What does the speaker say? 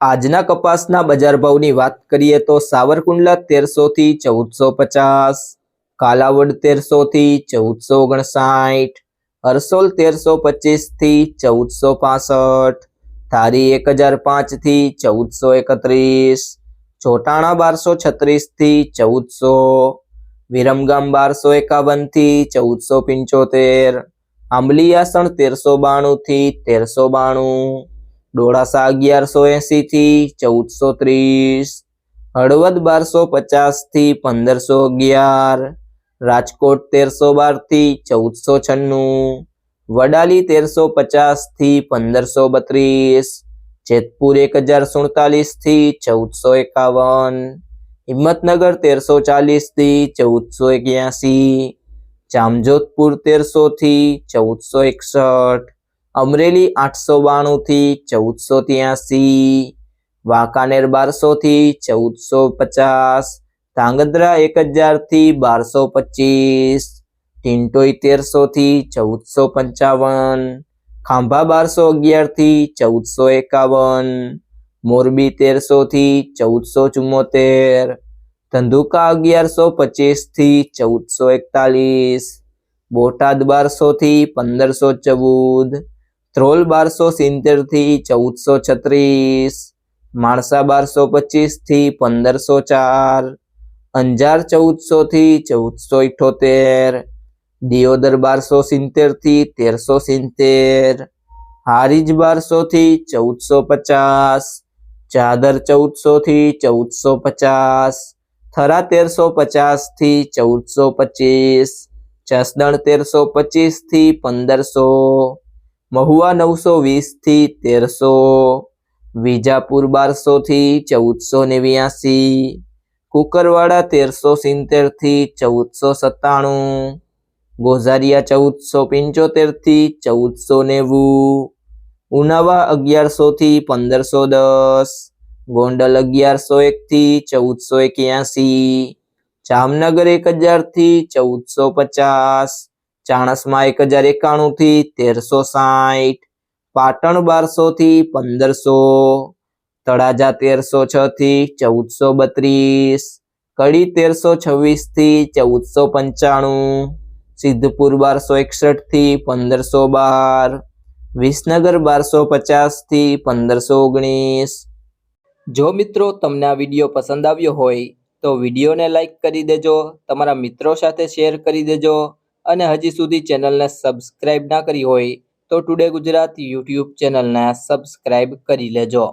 આજના કપાસના બજાર ભાવની વાત કરીએ તો સાવરકુંડલા તેરસો થી ચૌદસો પચાસ, કાલાવડ તેરસો થી ચૌદસો ઓગણસાઠ હરસોલ તેરસો પચીસથી ચૌદસો પાસઠ, ધારી એક હજાર પાંચથી ચૌદસો એકત્રીસ, ચોટાણા બારસો છત્રીસથી ચૌદસો, વિરમગામ બારસો એકાવનથી ચૌદસો પંચોતેર આંબલીયાસણ તેરસો બાણું થી તેરસો બાણું. ડોળાસા અગિયારસો એસી થી ચૌદસો ત્રીસ, હળવદ બારસો પચાસથી પંદરસો અગિયાર, રાજકોટ તેરસો બારથી ચૌદસો છન્નું, વડાલી તેરસો પચાસથી પંદરસો બત્રીસ, જેતપુર એક હજાર સુડતાલીસથી ચૌદસો એકાવન, હિંમતનગર તેરસો ચાલીસથી ચૌદસો એક્યાસી, જામજોધપુર તેરસો થી ચૌદસો એકસઠ અમરેલી આઠસો બાણું થી ચૌદસો ત્યાસી, વાંકાનેર બારસો થી ચૌદસો પચાસ, ધાંગધ્રા એક હજારથી બારસો પચીસ ટિન્ટોઈ તેરસો થી ચૌદસો પંચાવન, ખાંભા બારસો અગિયારથી ચૌદસો એકાવન, મોરબી તેરસો થી ચૌદસો ચુમ્મોતેર, ધંધુકા અગિયારસો પચીસથી ચૌદસો એકતાલીસ, બોટાદ બારસો થી પંદરસો ચૌદ ધ્રોલ બારસો સિત્તેરથી ચૌદસો છત્રીસ માણસા બારસો પચીસથી પંદરસો ચાર અંજાર ચૌદસો થી ચૌદસો ઇઠોતેર દિયોદર બારસો સિત્તેરથી તેરસો સિત્તેર હારીજ બારસો થી ચૌદસો પચાસ ચાદર ચૌદસો થી ચૌદસો પચાસ થરા તેરસો પચાસથી ચૌદસો પચીસ જસદણ તેરસો પચીસથી પંદરસો મહુવા નવસો વીસથી તેરસો, વિજાપુર બારસો થી ચૌદસો નેવ્યાસી, કુકરવાડા તેરસો સિત્તેરથી ચૌદસો સત્તાણું, ગોઝારિયા ચૌદસો પંચોતેરથી ચૌદસો નેવું, ઉનાવા અગિયારસો થી પંદરસો દસ, ગોંડલ અગિયારસો એક થી ચૌદસો એક્યાસી, જામનગર એક હજારથી ચૌદસો પચાસ ચાણસમાં એક હજાર એકાણું થી તેરસો સાઠ પાટણ બારસો થી પંદરસો, તળાજા તેરસો છ થી ચૌદસો બત્રીસ, કડી તેરસો છવ્વીસથી ચૌદસો પંચાણું, સિદ્ધપુર બારસો એકસઠથી પંદરસો બાર, વિસનગર બારસો પચાસથી પંદરસો ઓગણીસ. જો મિત્રો તમને આ વીડિયો પસંદ આવ્યો હોય તો વિડીયોને લાઈક કરી દેજો, તમારા મિત્રો સાથે શેર કરી દેજો અને હજી સુધી ચેનલને સબસ્ક્રાઇબ ના કરી હોય તો ટુડે ગુજરાત યુટ્યુબ ચેનલને સબસ્ક્રાઇબ કરી લેજો.